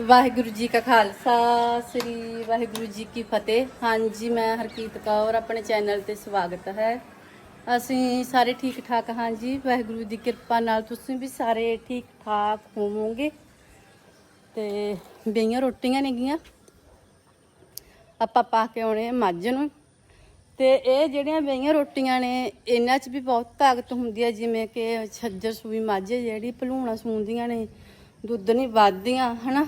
ਵਾਹਿਗੁਰੂ ਜੀ ਕਾ ਖਾਲਸਾ, ਸ੍ਰੀ ਵਾਹਿਗੁਰੂ ਜੀ ਕੀ ਫਤਿਹ। ਹਾਂਜੀ, ਮੈਂ ਹਰਕੀਤ ਕੌਰ, ਆਪਣੇ ਚੈਨਲ ਤੇ ਸਵਾਗਤ ਹੈ। ਅਸੀਂ ਸਾਰੇ ਠੀਕ ਠਾਕ ਹਾਂ ਜੀ ਵਾਹਿਗੁਰੂ ਦੀ ਕਿਰਪਾ ਨਾਲ ਤੁਸੀਂ ਵੀ ਸਾਰੇ ਠੀਕ ਠਾਕ ਹੋਵੋਗੇ। ਤੇ ਬਈਆਂ ਰੋਟੀਆਂ ਨੇਗੀਆਂ ਆਪਾਂ ਪਾ ਕੇ ਆਉਣੇ ਆ ਮੱਝ ਨੂੰ। ਤੇ ਇਹ ਜਿਹੜੀਆਂ ਬਈਆਂ ਰੋਟੀਆਂ ਨੇ, ਇਹਨਾਂ 'ਚ ਵੀ ਬਹੁਤ ਤਾਕਤ ਹੁੰਦੀ ਹੈ। ਜਿਵੇਂ ਕਿ ਛੱਜਰ ਸੂਈ ਮੱਝ ਜਿਹੜੀ, ਭਲੂਣਾ ਸੂੰਦੀਆਂ ਨੇ, ਦੁੱਧ ਨਹੀਂ ਵੱਧਦੀਆਂ, ਹਨਾ?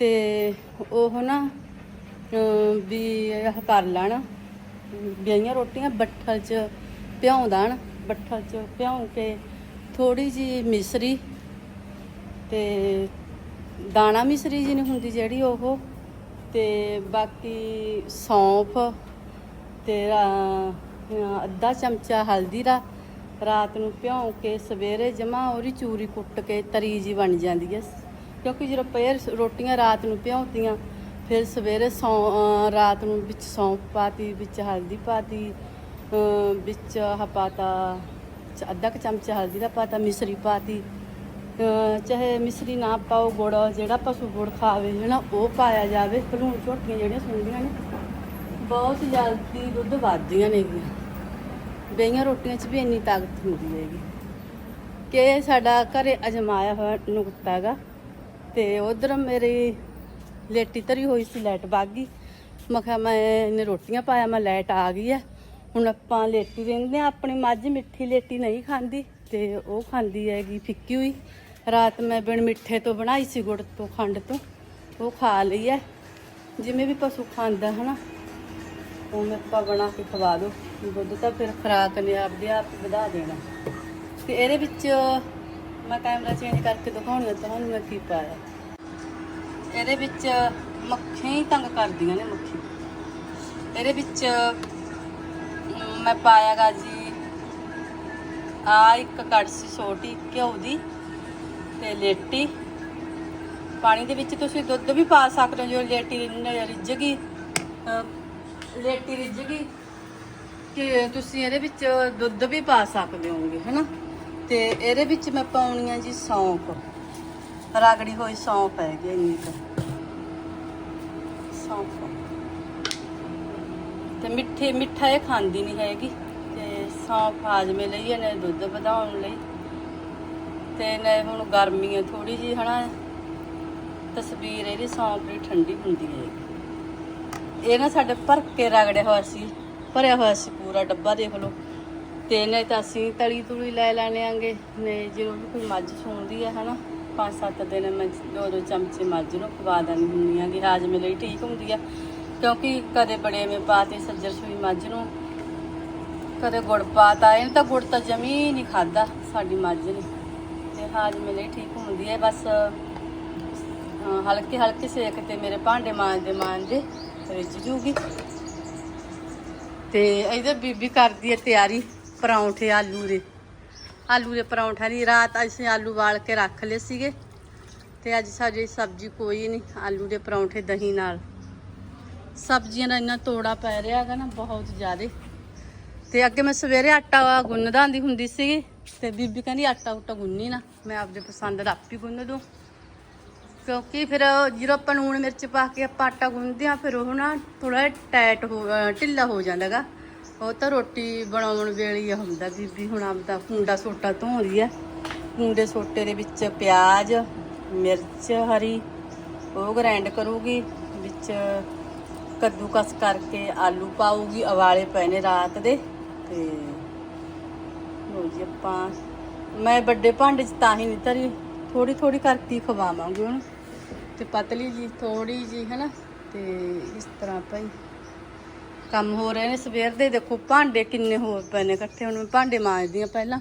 ਤੇ ਉਹ ਨਾ ਵੀ ਇਹ ਕਰ ਲੈਣ ਵਿਆਹੀਆਂ ਰੋਟੀਆਂ ਬੱਠਲ 'ਚ ਭਿਉਂ ਦੇਣ ਬੱਠਲ 'ਚ ਭਿਉਂ ਕੇ ਥੋੜੀ ਜੀ ਮਿਸਰੀ ਤੇ ਦਾਣਾ ਮਿਸਰੀ ਜੀ ਨਹੀਂ ਹੁੰਦੀ ਜਿਹੜੀ ਉਹ ਤੇ ਬਾਕੀ ਸੌਂਫ ਤੇ ਅਹ, ਅੱਧਾ ਚਮਚਾ ਹਲਦੀ ਦਾ ਰਾਤ ਨੂੰ ਭਿਉਂ ਕੇ ਸਵੇਰੇ ਜਮਾ ਉਹਦੀ ਚੂਰੀ ਕੁੱਟ ਕੇ ਤਰੀ ਜੀ ਬਣ ਜਾਂਦੀ ਹੈ ਕਿਉਂਕਿ ਜਦੋਂ ਪੇਰ ਰੋਟੀਆਂ ਰਾਤ ਨੂੰ ਭਿਉਂਤੀਆਂ ਫਿਰ ਸਵੇਰੇ ਸੌਂ ਰਾਤ ਨੂੰ ਵਿੱਚ ਸੌਂਫ ਪਾਤੀ ਵਿੱਚ ਹਲਦੀ ਪਾਤੀ ਅਹ, ਵਿੱਚ ਆਹ ਪਾਤਾ ਅੱਧਾ ਕੁ ਚਮਚ ਹਲਦੀ ਦਾ ਪਾਤਾ ਮਿਸਰੀ ਪਾਤੀ ਅਹ, ਚਾਹੇ ਮਿਸਰੀ ਨਾ ਪਾਓ ਗੁੜ ਜਿਹੜਾ ਪਸ਼ੂ ਗੁੜ ਖਾਵੇ ਹਨਾ ਉਹ ਪਾਇਆ ਜਾਵੇ। ਭਲੂਣ ਝੋਟੀਆਂ ਜਿਹੜੀਆਂ ਸੁਣਦੀਆਂ ਨੇ ਬਹੁਤ ਜਲਦੀ ਦੁੱਧ ਵੱਧਦੀਆਂ ਨੇਗੀਆਂ। ਬਈਆਂ ਰੋਟੀਆਂ 'ਚ ਵੀ ਇੰਨੀ ਤਾਕਤ ਹੁੰਦੀ ਹੈਗੀ। ਕਿ ਸਾਡਾ ਘਰੇ ਅਜਮਾਇਆ ਹੋਇਆ ਨੁਕਤਾ ਹੈਗਾ। ਤੇ ਉਧਰ ਮੇਰੀ ਲੇਟੀ ਧਰੀ ਹੋਈ ਸੀ, ਲਾਈਟ ਵਗ ਗਈ। ਮੈਂ ਕਿਹਾ ਮੈਂ ਇਹਨੇ ਰੋਟੀਆਂ ਪਾਇਆ, ਮੈਂ ਲਾਈਟ ਆ ਗਈ ਹੈ ਹੁਣ ਆਪਾਂ ਲੇਟੀ ਰਹਿੰਦੇ ਆ ਆਪਣੀ ਮੱਝ ਮਿੱਠੀ ਲੇਟੀ ਨਹੀਂ ਖਾਂਦੀ ਤੇ ਉਹ ਖਾਂਦੀ ਹੈਗੀ ਫਿੱਕੀ ਹੋਈ। ਰਾਤ ਮੈਂ ਬਿਨ ਮਿੱਠੇ ਤੋਂ ਬਣਾਈ ਸੀ ਗੁੜ ਤੋਂ, ਖੰਡ ਤੋਂ, ਉਹ ਖਾ ਲਈ ਹੈ। ਜਿਵੇਂ ਵੀ ਪਸ਼ੂ ਖਾਂਦਾ, ਹਨਾ। ਮੈਂ ਆਪਾਂ ਬਣਾ ਕੇ ਖਵਾ ਦਿਓ ਦੁੱਧ ਤਾਂ ਫਿਰ ਖਰਾਕ ਨੇ ਆਪਦੇ ਆਪ ਵਧਾ ਦੇਣਾ। ਤੇ ਇਹਦੇ ਵਿੱਚ ਮੈਂ ਕੈਮਰਾ ਚੇਂਜ ਕਰਕੇ ਦਿਖਾਉਣੀ ਆ ਤੁਹਾਨੂੰ ਮੈਂ ਕੀ ਪਾਇਆ ਇਹਦੇ ਵਿੱਚ ਮੱਖੀਆਂ ਹੀ ਤੰਗ ਕਰਦੀਆਂ ਨੇ ਮੱਖੀ। ਇਹਦੇ ਵਿੱਚ ਅਮ, ਮੈਂ ਪਾਇਆਗਾ ਜੀ ਆ ਇੱਕ ਕੜਛੀ ਛੋਟੀ ਘਿਓ ਦੀ ਤੇ ਲੇਟੀ। ਪਾਣੀ ਦੇ ਵਿੱਚ ਤੁਸੀਂ ਦੁੱਧ ਵੀ ਪਾ ਸਕਦੇ ਹੋ ਜੋ ਲੇਟੀ ਰਿੱਝ ਗਈ ਲੇਟੀ ਰਿੱਝ ਗਈ। ਕਿ ਤੁਸੀਂ ਇਹਦੇ ਵਿੱਚ ਦੁੱਧ ਵੀ ਪਾ ਸਕਦੇ ਹੋਗੇ ਹਨਾ? ਤੇ ਇਹਦੇ ਵਿੱਚ ਮੈਂ ਪਾਉਣੀ ਆ ਜੀ ਸੌਂਫ। ਰਗੜੀ ਹੋਈ ਸੌਂਫ ਹੈਗੀ ਇੰਨੀ ਕੁ। ਸੌਂਫ। ਤੇ ਮਿੱਠੇ, ਮਿੱਠਾ ਇਹ ਖਾਂਦੀ ਨਹੀਂ ਹੈਗੀ। ਤੇ ਸੌਂਫ ਹਾਜ਼ਮੇ ਲਈ ਇਹਨੇ ਦੁੱਧ ਵਧਾਉਣ ਲਈ। ਤੇ ਨੇ ਹੁਣ ਗਰਮੀ ਹੈ ਥੋੜੀ ਜੀ ਹਨਾ, ਤਸਵੀਰ ਇਹਦੀ ਸੌਂਫ ਦੀ ਠੰਡੀ ਹੁੰਦੀ ਹੈ। ਇਹ ਨਾ ਸਾਡੇ ਭਰ ਕੇ ਰਗੜਿਆ ਹੋਇਆ ਸੀ, ਭਰਿਆ ਹੋਇਆ ਸੀ ਪੂਰਾ ਡੱਬਾ ਦੇਖ ਲਓ। ਤੇ ਨਹੀਂ ਤਾਂ ਅਸੀਂ ਤਲੀ ਤੁਲੀ ਲੈ ਲੈਣੇ ਆਂਗੇ। ਨੇ ਜਦੋਂ ਵੀ ਕੋਈ ਮੱਝ ਸੂੰਦੀ ਹੈ ਹਨਾ, ਪੰਜ ਸੱਤ ਦਿਨ ਮੈਂ ਦੋ ਦੋ ਚਮਚੇ ਮੱਝ ਨੂੰ ਖਵਾ ਦਿੰਦੀ ਹੁੰਦੀ ਆਂਗੀ ਹਾਜ਼ਮੇ ਲਈ ਠੀਕ ਹੁੰਦੀ ਆ। ਕਿਉਂਕਿ ਕਦੇ ਬੜੇ ਮੇ ਪਾਤੇ ਸੱਜਰ ਸੂਈ ਮੱਝ ਨੂੰ, ਕਦੇ ਗੁੜ ਪਾਤਾ, ਇਹਨੇ ਤਾਂ ਗੁੜ ਤਾਂ ਜਮੀ ਨਹੀਂ ਖਾਦਾ ਸਾਡੀ ਮੱਝ ਨੇ। ਤੇ ਹਾਜ਼ਮੇ ਲਈ ਠੀਕ ਹੁੰਦੀ ਹੈ ਬਸ, ਅਹ, ਹਲਕੇ ਹਲਕੇ ਸੇਕ ਤੇ ਮੇਰੇ ਭਾਂਡੇ ਮਾਂਜਦੇ ਮਾਂਜਦੇ ਰਿੱਝ ਜੂਗੀ। ਤੇ ਇਹਦੇ ਬੀਬੀ ਕਰਦੀ ਹੈ ਤਿਆਰੀ। ਪਰੌਂਠੇ ਆਲੂ ਦੇ। ਆਲੂ ਦੇ ਪਰੌਂਠਾ ਨਹੀਂ ਰਾਤ ਅਸੀਂ ਆਲੂ ਵਾਲ ਕੇ ਰੱਖ ਲਏ ਸੀਗੇ। ਤੇ ਅੱਜ ਸਾਡੀ ਸਬਜ਼ੀ ਕੋਈ ਨਹੀਂ, ਆਲੂ ਦੇ ਪਰੌਂਠੇ ਦਹੀਂ ਨਾਲ। ਸਬਜ਼ੀਆਂ ਦਾ ਇੰਨਾ ਤੋੜਾ ਪੈ ਰਿਹਾ ਹੈਗਾ ਨਾ ਬਹੁਤ ਜ਼ਿਆਦੇ। ਤੇ ਅੱਗੇ ਮੈਂ ਸਵੇਰੇ ਆਟਾ ਗੁੰਨਦਾ ਆਂਦੀ ਹੁੰਦੀ ਸੀਗੀ, ਤੇ ਬੀਬੀ ਕਹਿੰਦੀ ਆਟਾ ਉਟਾ ਗੁੰਨੀ ਨਾ, ਮੈਂ ਆਪਦੇ ਪਸੰਦ ਦਾ ਹੀ ਗੁੰਨ ਦੂੰ। ਕਿਉਂਕਿ ਫਿਰ ਜਦੋਂ ਆਪਾਂ ਲੂਣ ਮਿਰਚ ਪਾ ਕੇ ਆਪਾਂ ਆਟਾ ਗੁੰਨਦੇ ਆ ਫਿਰ ਉਹ ਨਾ ਥੋੜਾ ਟਾਈਟ ਹੋ ਢਿੱਲਾ ਹੋ ਜਾਂਦਾਗਾ ਉਹ ਤਾਂ ਰੋਟੀ ਬਣਾਉਣ ਵੇਲੇ ਹੁੰਦਾ ਬੀਬੀ ਹੁਣ ਆਪਦਾ ਕੁੰਡਾ ਸੋਟਾ ਧੋਂਦੀ ਆ। ਕੁੰਡੇ ਸੋਟੇ ਦੇ ਵਿੱਚ ਪਿਆਜ਼, ਮਿਰਚ, ਹਰੀ, ਉਹ ਗ੍ਰਾਈਂਡ ਕਰੂਗੀ, ਵਿੱਚ ਕੱਦੂਕਸ ਕਰਕੇ ਆਲੂ ਪਾਊਗੀ ਉਵਾਲੇ ਪਏ ਨੇ ਰਾਤ ਦੇ ਤੇ ਲੋ ਜੀ ਆਪਾਂ, ਮੈਂ ਵੱਡੇ ਭਾਂਡੇ 'ਚ ਤਾਂ ਹੀ ਨਹੀਂ ਧਰੀ ਥੋੜੀ ਥੋੜੀ ਕਰਕੇ ਖਵਾਵਾਂਗੀ ਉਹਨੂੰ। ਤੇ ਪਤਲੀ ਜੀ ਥੋੜੀ ਜੀ, ਹੈਨਾ, ਤੇ ਇਸ ਤਰ੍ਹਾਂ ਭਾਈ। ਕੰਮ ਹੋ ਰਹੇ ਨੇ, ਸਵੇਰ ਦੇ ਦੇਖੋ ਭਾਂਡੇ ਕਿੰਨੇ ਹੋਰ ਪਏ ਨੇ ਇਕੱਠੇ, ਹੁਣ ਮੈਂ ਭਾਂਡੇ ਮਾਂਜਦੀ ਆ ਪਹਿਲਾਂ।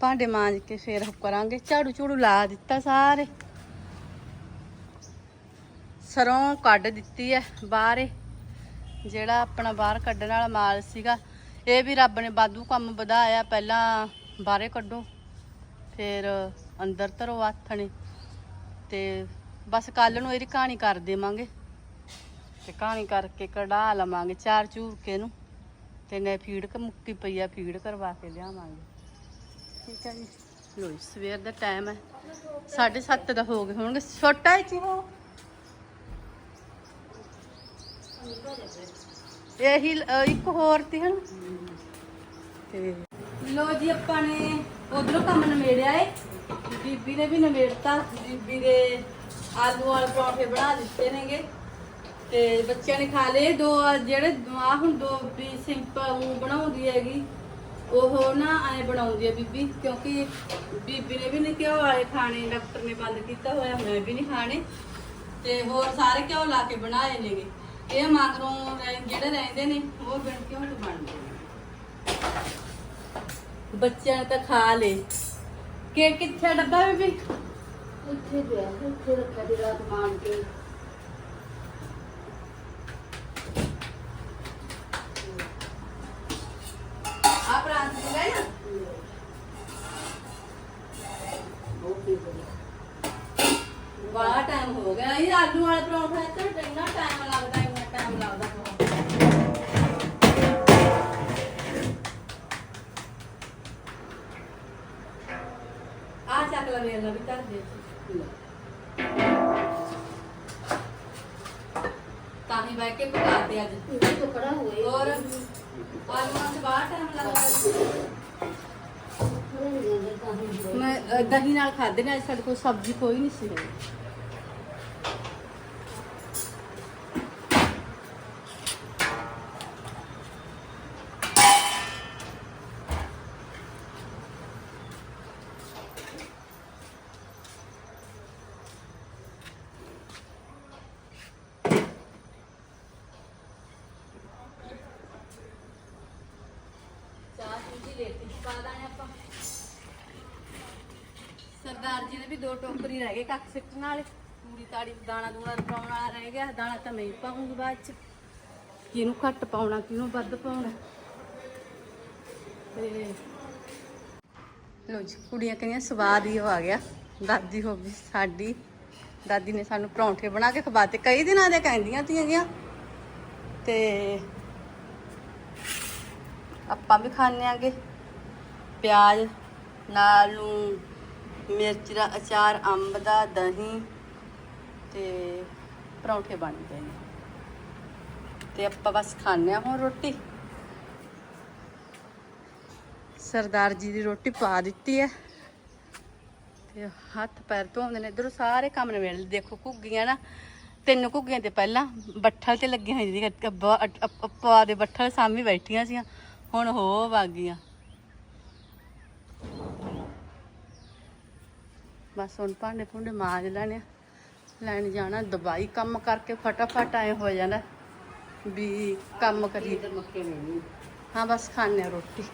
ਭਾਂਡੇ ਮਾਂਜ ਕੇ ਫੇਰ ਉਹ ਕਰਾਂਗੇ। ਝਾੜੂ ਝੂੜੂ ਲਾ ਦਿੱਤਾ ਸਾਰੇ। ਸਰੋਂ ਕੱਢ ਦਿੱਤੀ ਹੈ ਬਾਹਰ। ਜਿਹੜਾ ਆਪਣਾ ਬਾਹਰ ਕੱਢਣ ਵਾਲਾ ਮਾਲ ਸੀਗਾ, ਇਹ ਵੀ ਰੱਬ ਨੇ ਬਾਦੂ ਕੰਮ ਵਧਾਇਆ। ਪਹਿਲਾਂ ਬਾਹਰੇ ਕੱਢੋ, ਫਿਰ ਅੰਦਰ ਧਰੋ ਆਥਣੇ ਤੇ ਬਸ ਕੱਲ ਨੂੰ ਇਹਦੀ ਕਹਾਣੀ ਕਰ ਦੇਵਾਂਗੇ। ਤੇ ਕਹਾਣੀ ਕਰਕੇ ਕਢਾ ਲਵਾਂਗੇ ਚਾਰ ਝੂਰਕੇ ਨੂੰ। ਤੇ ਨੇ ਫੀਡ ਕ ਮੁੱਕੀ ਪਈ ਆ, ਫੀਡ ਕਰਵਾ ਕੇ ਲਿਆਵਾਂਗੇ। ਠੀਕ ਹੈ ਜੀ। ਲੋ ਸਵੇਰ ਦਾ ਟਾਈਮ ਹੈ 7:30 ਦਾ ਹੋ ਗਏ ਹੋਣਗੇ। ਛੋਟਾ ਹੀ ਸੀ ਇਹੀ ਇੱਕ ਹੋਰ ਤੀ ਹਨ। ਤੇ ਲੋ ਜੀ, ਆਪਾਂ ਨੇ ਉਧਰੋਂ ਕੰਮ ਨਵੇੜਿਆ ਏ। ਬੀਬੀ ਨੇ ਵੀ ਨਵੇੜਤਾ ਬੀਬੀ ਦੇ ਆਲੂ ਵਾਲੇ ਪਰੌਂਠੇ ਬਣਾ ਦਿੱਤੇ ਨੇਗੇ। ਤੇ ਬੱਚਿਆਂ ਨੇ ਖਾ ਲਏ। ਦੋ ਆ ਜਿਹੜੇ ਆ ਹੁਣ ਦੋ ਵੀ ਸਿੰਪਲ ਬਣਾਉਂਦੀ ਹੈਗੀ। ਉਹ ਨਾ ਐ ਬਣਾਉਂਦੀ ਹੈ ਬੀਬੀ, ਕਿਉਂਕਿ ਬੀਬੀ ਨੇ ਵੀ ਨਹੀਂ ਘਿਓ ਵਾਲੇ ਖਾਣੇ, ਡਾਕਟਰ ਨੇ ਬੰਦ ਕੀਤਾ ਹੋਇਆ, ਮੈਂ ਵੀ ਨਹੀਂ ਖਾਣੇ। ਤੇ ਹੋਰ ਸਾਰੇ ਘਿਓ ਲਾ ਕੇ ਬਣਾਏ ਨੇਗੇ। ਇਹ ਮਗਰੋਂ ਰਹਿ- ਜਿਹੜੇ ਰਹਿੰਦੇ ਨੇ, ਉਹ ਬਿਨ ਘਿਓ ਤੋਂ ਬਣਦੇ ਨੇ। ਬੱਚਿਆਂ ਨੇ ਤਾਂ ਖਾ ਲਏ। ਕਿ ਕਿੱਥੇ ਡੱਬਾ ਬੀਬੀ? ਉੱਥੇ ਪਿਆ ਉੱਥੇ ਰੱਖਿਆ ਦੀ ਰਾਤ ਮਾਨ ਕੇ ਆ ਪ੍ਰਾਂਤ ਦੀ ਲੈ ਨਾ ਬੜਾ ਟਾਈਮ ਹੋ ਗਿਆ। ਇਹ ਆਲੂ ਵਾਲਾ ਪਰੌਂਠਾ ਤੇ ਇੰਨਾ ਟਾਈਮ ਲੱਗਦਾ ਇੰਨਾ ਟਾਈਮ ਲੱਗਦਾ। ਬਹੁਤ। ਆ ਚੱਕ ਲੈ ਵੇਲਾ ਵੀ ਧਰ ਦੇ। ਤਾਂ ਹੀ ਬਹਿ ਕੇ ਪਕਾਤੇ ਅੱਜ। ਟੁਕੜਾ ਹੋਏ ਹੋਰ? ਆਲੂਆਂ ਚ ਬਾਹਰ ਟਾਈਮ ਲੱਗਦਾ। ਮੈਂ ਅ, ਦਹੀਂ ਨਾਲ ਖਾਦੇ ਨੇ ਅੱਜ ਸਾਡੇ ਕੋਲ ਸਬਜ਼ੀ ਕੋਈ ਨਹੀਂ ਸੀ। ਹੋਈ ਚਾਹ ਚੂਜੀ ਲੇਟੀ ਪਾ ਦਾਂਗੇ ਆਪਾਂ ਸਰਦਾਰ ਜੀ ਨੇ ਵੀ ਦੋ ਟੋਕਰੀ ਰਹਿ ਗਏ ਕੱਖ ਸਿੱਟਣ ਵਾਲੇ। ਪੂਰੀ ਤਾੜੀ ਦਾਣਾ ਦੂਣਾ ਪਾਉਣ ਵਾਲਾ ਰਹਿ ਗਿਆ, ਦਾਣਾ ਤਾਂ ਮੈਂ ਪਾਉਂਗੀ ਬਾਅਦ ਚ। ਕਿਹਨੂੰ ਘੱਟ ਪਾਉਣਾ, ਕਿਹਨੂੰ ਵੱਧ ਪਾਉਣਾ। ਤੇ ਲੋ ਜੀ, ਕੁੜੀਆਂ ਕਹਿੰਦੀਆਂ ਸਵਾਦ ਹੀ ਉਹ ਆ ਗਿਆ। ਦਾਦੀ ਹੋ ਗਈ ਸਾਡੀ। ਦਾਦੀ ਨੇ ਸਾਨੂੰ ਪਰੌਂਠੇ ਬਣਾ ਕੇ ਖਵਾਤੇ, ਕਈ ਦਿਨਾਂ ਦੇ ਕਹਿੰਦੀਆਂ ਤੀਆਂ ਤੇ ਆਪਾਂ ਵੀ ਖਾਣੇ ਆਂਗੇ। ਪਿਆਜ਼, ਨਾਲ ਨੂੰ ਮਿਰਚ ਦਾ ਅਚਾਰ, ਅੰਬ ਦਾ ਦਹੀਂ ਤੇ ਪਰੌਂਠੇ ਬਣਦੇ ਨੇ। ਤੇ ਆਪਾਂ ਬਸ ਖਾਣੇ ਆ ਹੁਣ ਰੋਟੀ। ਸਰਦਾਰ ਜੀ ਦੀ ਰੋਟੀ ਪਾ ਦਿੱਤੀ ਹੈ। ਤੇ ਹੱਥ ਪੈਰ ਧੋਉਂਦੇ ਨੇ। ਇਧਰੋਂ ਸਾਰੇ ਕੰਮ ਨਵੇੜ ਦੇਖੋ ਘੁੱਗੀਆਂ ਨਾ, ਤਿੰਨ ਘੁੱਗੀਆਂ ਤੇ ਪਹਿਲਾਂ ਬੱਠਲ ਤੇ ਲੱਗੀਆਂ ਹੋਈਆਂ ਸੀ। ਅੱਪਾ ਦੇ ਬੱਠਲ ਸਾਹਮਣੇ ਬੈਠੀਆਂ ਸੀ ਹੁਣ ਹੋ ਵਗ ਗਈਆਂ। ਬਸ ਹੁਣ ਭਾਂਡੇ ਭੁੰਡੇ ਮਾਜ ਲੈਣੇ ਆ। ਲੈਣ ਜਾਣਾ, ਦਵਾਈ ਕੰਮ ਕਰਕੇ ਫਟਾਫਟ ਆਏ ਹੋ ਜਾਂਦਾ ਵੀ ਕੰਮ ਕਰੀਏ। ਮੱਕੇ ਨਹੀਂ ਹਾਂ, ਬਸ ਖਾਣੇ ਆ ਰੋਟੀ।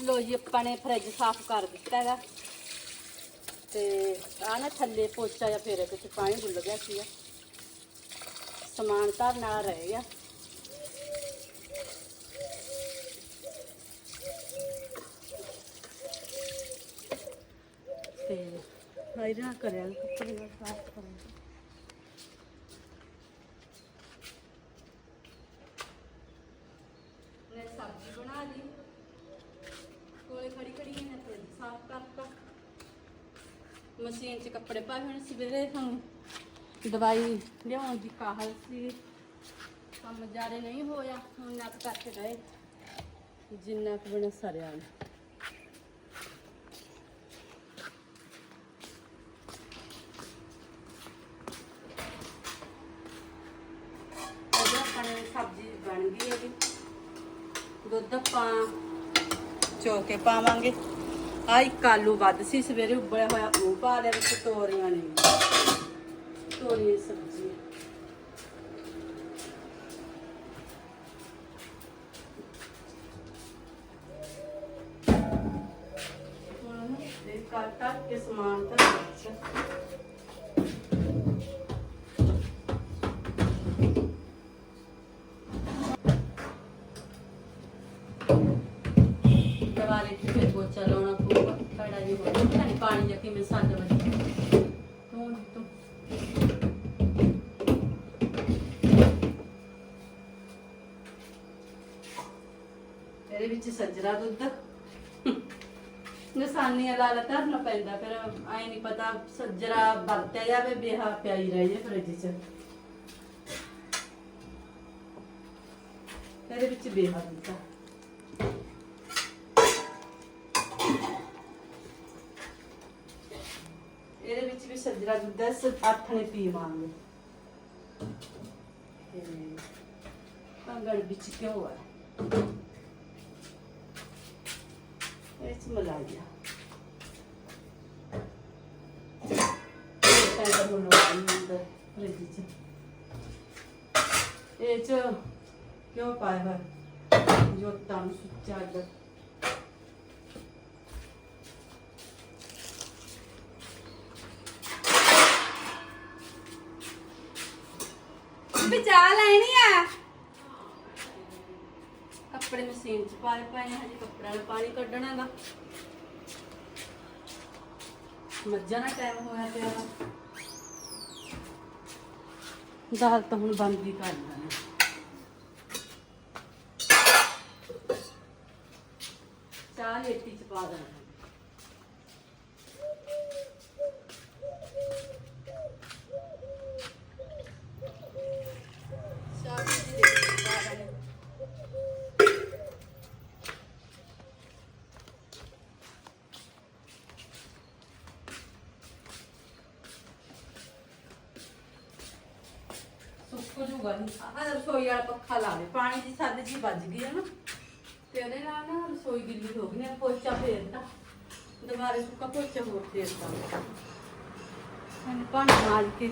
ਲੋ ਜੀ, ਆਪਾਂ ਨੇ ਫਰਿੱਜ ਸਾਫ਼ ਕਰ ਦਿੱਤਾ ਹੈਗਾ। ਤੇ ਆ ਨਾ ਥੱਲੇ ਪੋਚਾ ਜਾਂ ਫੇਰੇ ਤੇ ਪਾਣੀ ਡੁੱਲ ਗਿਆ ਸੀਗਾ। ਸਮਾਨ ਧਰਨ ਵਾਲਾ ਰਹਿ ਗਿਆ। ਹਾਇਰਾ ਕਰਿਆ ਕੱਪੜੇ ਨਾਲ ਸਾਫ਼ ਕਰਾਂਗੇ ਮੈਂ ਸਬਜ਼ੀ ਬਣਾ ਲਈ। ਕੋਲੇ ਖੜੀ ਖੜੀ ਨੇ ਫਰਿੱਜ ਸਾਫ਼ ਕਰਤਾ। ਮਸ਼ੀਨ 'ਚ ਕੱਪੜੇ ਪਾਏ ਹੋਏ ਨੇ ਸਵੇਰੇ ਹੁਣ। ਦਵਾਈ ਲਿਆਉਣ ਦੀ ਕਾਹਲ ਸੀ। ਕੰਮ ਜਾਰੇ ਨਹੀਂ ਹੋਇਆ, ਹੁਣ ਨੱਕ ਕਰਕੇ ਗਏ। ਜਿੰਨਾ ਕੁ ਬਣਾ ਸਰਿਆ। ਨੇ ਉਹਦਾ ਆਪਣੇ ਸਬਜ਼ੀ ਬਣ ਗਈ ਹੈਗੀ ਦੁੱਧ ਆਪਾਂ ਚੋ ਕੇ ਪਾਵਾਂਗੇ। ਆ ਇੱਕ ਆਲੂ ਵੱਧ ਸੀ, ਸਵੇਰੇ ਉਬਲਿਆ ਹੋਇਆ, ਉਹ ਪਾ ਲਿਆ ਵਿੱਚ ਤੋਰੀਆਂ ਨੇ। ਤੋਰੀਆਂ ਦੀ ਸਬਜ਼ੀ। ਇਹਦੇ ਦੁੱਧ। ਨੇ ਸਾਨੀਆਂ ਲਾ ਲਾ ਧਰਨਾ ਪੈਂਦਾ ਫਿਰ ਐ ਨਹੀਂ ਪਤਾ ਸੱਜਰਾ ਵਰਤਿਆ ਜਾਵੇ ਬਿਹਾ ਪਿਆਈ ਰਹੇ ਫਰਿੱਜ 'ਚ। ਇਹਦੇ ਵਿੱਚ ਬਿਹਾ ਦਿੱਤਾ। ਇਹਦੇ ਵਿੱਚ ਵੀ ਸੱਜਰਾ ਦੁੱਧ ਹੈ, ਸ ਅੱਠ ਨੇ ਪੀਵਾਂਗੇ ਤੇ ਕੰਗੜ ਵਿੱਚ ਕਿਉਂ ਹੈ ਇਹ ਚ। ਮਲਾਈਆ ਇਹ ਪੈਦਾ ਹੋਣ ਵਾਲੀ ਅੰਦਰ ਫਰਿੱਜ ਚ ਇਹ ਚ ਕਿਉਂ ਪਾਇਆ ਹੋਇਆ ਜੋ ਤਾਂ ਸੁੱਚਾ ਅੱਡ ਬਚਾ ਲੈਣੀ ਆ ਕੱਪੜੇ ਮਸ਼ੀਨ ਚ ਪਾਏ ਪਏ ਨੇ ਹਜੇ ਕੱਪੜਿਆਂ ਨੂੰ ਪਾਣੀ ਕੱਢਣਾ ਗਾ। ਮੱਝਾਂ ਦਾ ਟਾਈਮ ਹੋਇਆ ਪਿਆ ਵਾ। ਦਾਲ ਤਾਂ ਹੁਣ ਬੰਦ ਹੀ ਕਰ ਲੈਣੀ। ਚਾਹ ਲੇਟੀ ਚ ਪਾ ਦੇਣਾ ਚਾਹ ਦੀ ਲੇਟੀ ਚ ਪਾ ਦੇਣੀ ਸੁੱਕ ਜੂਗਾ ਨਹੀਂ ਆਹ ਰਸੋਈ ਵਾਲਾ ਪੱਖਾ ਲਾ ਦੇ, ਪਾਣੀ ਦੀ ਸੱਦ ਜੀ ਵੱਜ ਗਈ ਹੈ ਨਾ। ਤੇ ਉਹਦੇ ਨਾਲ ਨਾ ਰਸੋਈ ਗਿੱਲੀ ਹੋ ਗਈ ਨੇ ਪੋਚਾ ਫੇਰਦਾ ਦੁਬਾਰੇ ਸੁੱਕਾ ਪੋਚਾ ਹੋਰ ਫੇਰਦਾ ਹੁਣ ਪਾਣੀ ਮਾਰ ਕੇ।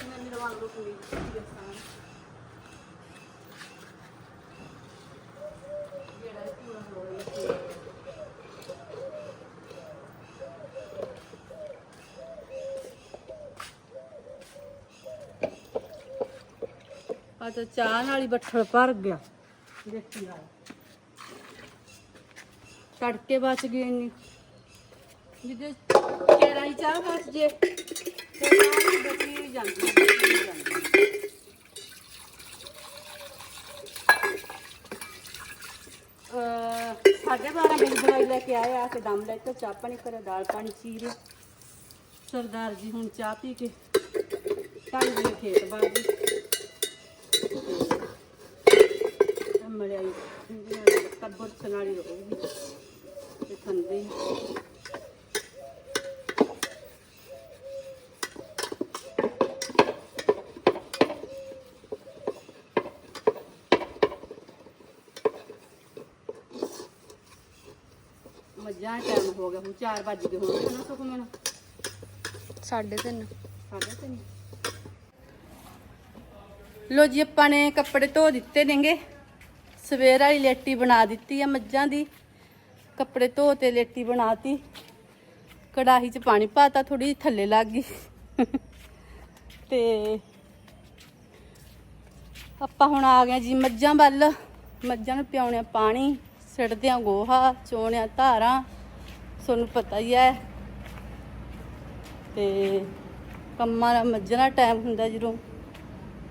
ਮੈਂ ਮੇਰਾ ਵਾਂਗੂ ਕੁੜੀ ਦੱਸਾਂ ਜਿਹੜਾ ਇਹ ਪੂਰਾ ਹੋ ਰਿਹਾ ਆ ਤਾਂ ਚਾਹ ਨਾਲ ਹੀ ਬੱਠਲ ਭਰ ਗਿਆ। ਦੇਖੀ ਆ। ਤੜਕੇ ਬਚ ਗਏ ਇੰਨੀ। ਜਿਹਦੇ ਕੇਰਾ ਹੀ ਚਾਹ ਬਚ ਜੇ ਤੇ ਚਾਹ ਵੀ ਬਚੀ ਜਾਂਦੀ ਬਚੀ ਜਾਂਦੀ। ਸਾਢੇ ਬਾਰਾਂ ਵਜੇ ਦਵਾਈ ਲੈ ਕੇ ਆਏ ਆ ਕੇ ਦਮ ਲੈ ਕੇ ਚਾਹ ਪਾਣੀ ਕਰੇ, ਦਾਲ ਪਾਣੀ ਚੀਰ ਸਰਦਾਰ ਜੀ ਹੁਣ ਚਾਹ ਪੀ ਕੇ ਢਾਈ ਵਜੇ ਖੇਤ ਬਾਜੀ ਰਹੂਗੀ। ਤੇ ਥੰਦੇ ਮੱਝਾਂ ਟਾਈਮ ਹੋ ਗਿਆ ਹੁਣ 4 ਵੱਜ ਗਏ ਹੁਣ ਨਾ ਸੁਖਮਨ ਸਾਢੇ ਤਿੰਨ। ਸਾਢੇ ਤਿੰਨ। ਲੋ ਜੀ ਆਪਾਂ ਨੇ ਕੱਪੜੇ ਧੋ ਦਿੱਤੇ ਨੇਗੇ। ਸਵੇਰ ਹੀ ਲੇਟੀ ਬਣਾ ਦਿੱਤੀ ਆ ਮੱਝਾਂ ਦੀ। ਕੱਪੜੇ ਧੋ ਤੇ ਲੇਟੀ ਬਣਾਤੀ। ਕੜਾਹੀ 'ਚ ਪਾਣੀ ਪਾਤਾ ਥੋੜੀ ਥੱਲੇ ਲੱਗ ਗਈ। ਤੇ ਆਪਾਂ ਹੁਣ ਆ ਗਏ ਜੀ ਮੱਝਾਂ ਵੱਲ। ਮੱਝਾਂ ਨੂੰ ਪਿਆਉਣਿਆ ਪਾਣੀ, ਸਿੱਟਦਿਆਂ ਗੋਹਾ, ਚੋਣਿਆ ਧਾਰਾਂ, ਤੁਹਾਨੂੰ ਪਤਾ ਹੀ ਹੈ। ਤੇ ਕੰਮਾਂ ਦਾ ਮੱਝਾਂ ਦਾ ਟਾਈਮ ਹੁੰਦਾ ਜਦੋਂ।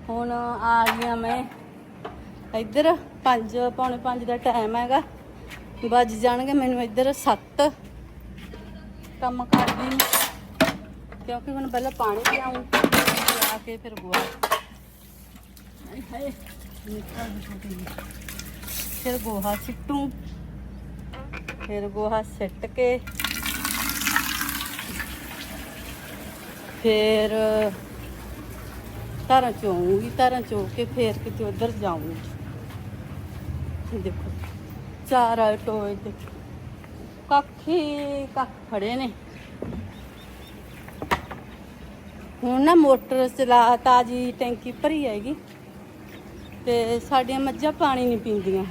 ਹੁਣ ਆ ਗਈਆਂ ਮੈਂ ਇੱਧਰ 5 ਪੌਣੇ 5 ਦਾ ਟਾਈਮ ਹੈਗਾ। ਵੱਜ ਜਾਣਗੇ ਮੈਨੂੰ ਇੱਧਰ 7 ਕੰਮ ਕਰਦੀ ਨੂੰ ਕਿਉਂਕਿ ਹੁਣ ਪਹਿਲਾਂ ਪਾਣੀ ਪਿਆਉਂ ਆ ਕੇ ਫਿਰ ਗੋਆ। ਫਿਰ ਗੋਹਾ ਸਿੱਟੂ। ਫਿਰ ਗੋਹਾ ਸਿੱਟ ਕੇ। ਫਿਰ ਧਾਰਾਂ ਚੋਊਂਗੀ, ਧਾਰਾਂ ਚੋ ਕੇ ਫੇਰ ਕਿਤੇ ਉਧਰ ਜਾਊਂਗੀ। ਦੇਖੋ, ਚਾਰ ਆਏ ਟੋਏ ਤੇ ਕੱਖੀ ਕੱਖ ਖੜੇ ਨੇ। ਹੁਣ ਨਾ ਮੋਟਰ ਚਲਾ, ਤਾਜੀ ਟੈਂਕੀ ਭਰੀ ਹੈਗੀ, ਤੇ ਸਾਡੀਆਂ ਮੱਝਾਂ ਪਾਣੀ ਨਹੀਂ ਪੀਂਦੀਆਂ।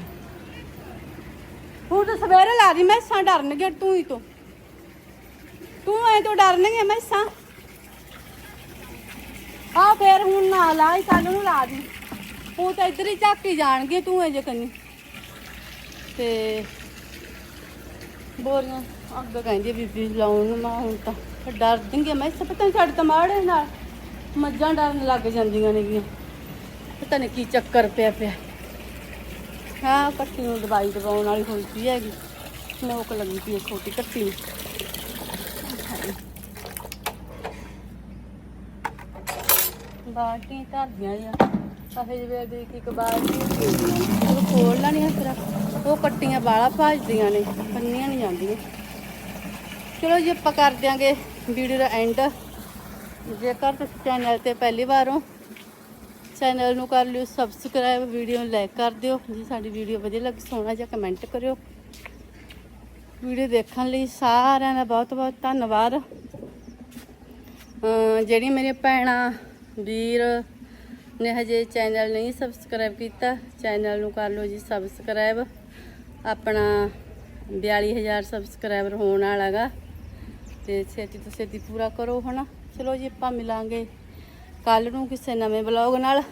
ਹੁਣ ਤਾਂ ਸਵੇਰੇ ਲਾ ਦੀ ਮੈਸਾਂ, ਡਰਨਗੇ ਤੂੰ ਹੀ ਤੋਂ। ਤੂੰ ਐ ਤੋਂ ਡਰਨਗੇ ਮੈਸਾਂ। ਆ ਫੇਰ ਹੁਣ ਨਾ ਲਾ ਕੱਲ ਨੂੰ ਲਾ ਦੀ। ਉਹ ਤਾਂ ਇੱਧਰ ਹੀ ਝਾਕੀ ਜਾਣਗੇ ਤੂੰ ਇਹ ਜੇ ਕੰਨੀ। ਤੇ ਬੋਰੀਆਂ ਅੱਗ ਕਹਿੰਦੀ ਬੀਬੀ ਲਾਉਣ ਨੂੰ ਹੁਣ ਤਾਂ ਫਿਰ ਡਰ ਦਿੰਗੇ ਮੈਂ ਇਸ ਪਤਾ ਨਹੀਂ ਸਾਡੇ ਤਾਂ ਮਾੜੇ ਨਾਲ ਮੱਝਾਂ ਡਰਨ ਲੱਗ ਜਾਂਦੀਆਂ ਨੇ ਗੀਆਂ ਪਤਾ ਨਹੀਂ ਕੀ ਚੱਕਰ ਪਿਆ ਪਿਆ। ਹਾਂ ਕੱਟੀ ਨੂੰ ਦਵਾਈ ਦਵਾਉਣ ਵਾਲੀ ਹੋਈ ਪਈ ਹੈਗੀ। ਨੋਕ ਲੱਗੀ ਪਈ ਹੈ ਛੋਟੀ ਕੱਟੀ ਨੂੰ। ਬਾਲਟੀਆਂ ਧਰਦੀਆਂ ਆ। ਕਾਫੇ ਜਿਵੇਂ ਇੱਕ ਇੱਕ ਬਾਲਟੀ। ਉਹ ਖੋਲ ਲੈਣੀਆਂ ਫਿਰ? ਉਹ ਪੱਟੀਆਂ ਬਾਲਾ ਭਾਜਦੀਆਂ ਨੇ, ਪੰਨੀਆਂ ਨਹੀਂ ਜਾਂਦੀਆਂ। ਚਲੋ ਜੀ, ਆਪਾਂ ਕਰ ਦਿਆਂਗੇ ਵੀਡੀਓ ਦਾ ਐਂਡ ਜੇਕਰ ਤੁਸੀਂ ਚੈਨਲ ਤੇ ਪਹਿਲੀ ਵਾਰ ਹੋ ਚੈਨਲ ਨੂੰ ਕਰ ਲਿਓ ਸਬਸਕ੍ਰਾਈਬ ਵੀਡੀਓ ਨੂੰ ਲਾਈਕ ਕਰ ਦਿਓ। ਜੀ ਸਾਡੀ ਵੀਡੀਓ ਵਧੀਆ ਲੱਗੀ, ਸੋਹਣਾ ਜਿਹਾ ਕਮੈਂਟ ਕਰਿਓ। ਵੀਡੀਓ ਦੇਖਣ ਲਈ ਸਾਰਿਆਂ ਦਾ ਬਹੁਤ ਬਹੁਤ ਧੰਨਵਾਦ। ਅਮ ਜਿਹੜੀ ਮੇਰੇ ਭੈਣਾਂ, ਵੀਰ ਨੇ ਹਜੇ ਚੈਨਲ ਨਹੀਂ ਸਬਸਕ੍ਰਾਈਬ ਕੀਤਾ ਚੈਨਲ ਨੂੰ ਕਰ ਲਓ ਜੀ ਸਬਸਕ੍ਰਾਈਬ ਆਪਣਾ 42000 ਸਬਸਕ੍ਰਾਈਬਰ ਹੋਣ ਵਾਲਾਗਾ। ਤੇ ਛੇਤੀ ਤੋਂ ਛੇਤੀ ਪੂਰਾ ਕਰੋ ਹਨਾ। ਚਲੋ ਜੀ, ਆਪਾਂ ਮਿਲਾਂਗੇ ਕੱਲ ਨੂੰ ਕਿਸੇ ਨਵੇਂ ਬਲੌਗ ਨਾਲ।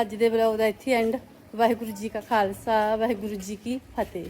ਅੱਜ ਦੇ ਬਲੌਗ ਦਾ ਇੱਥੇ ਐਂਡ ਵਾਹਿਗੁਰੂ ਜੀ ਕਾ ਖਾਲਸਾ, ਵਾਹਿਗੁਰੂ ਜੀ ਕੀ ਫਤਿਹ।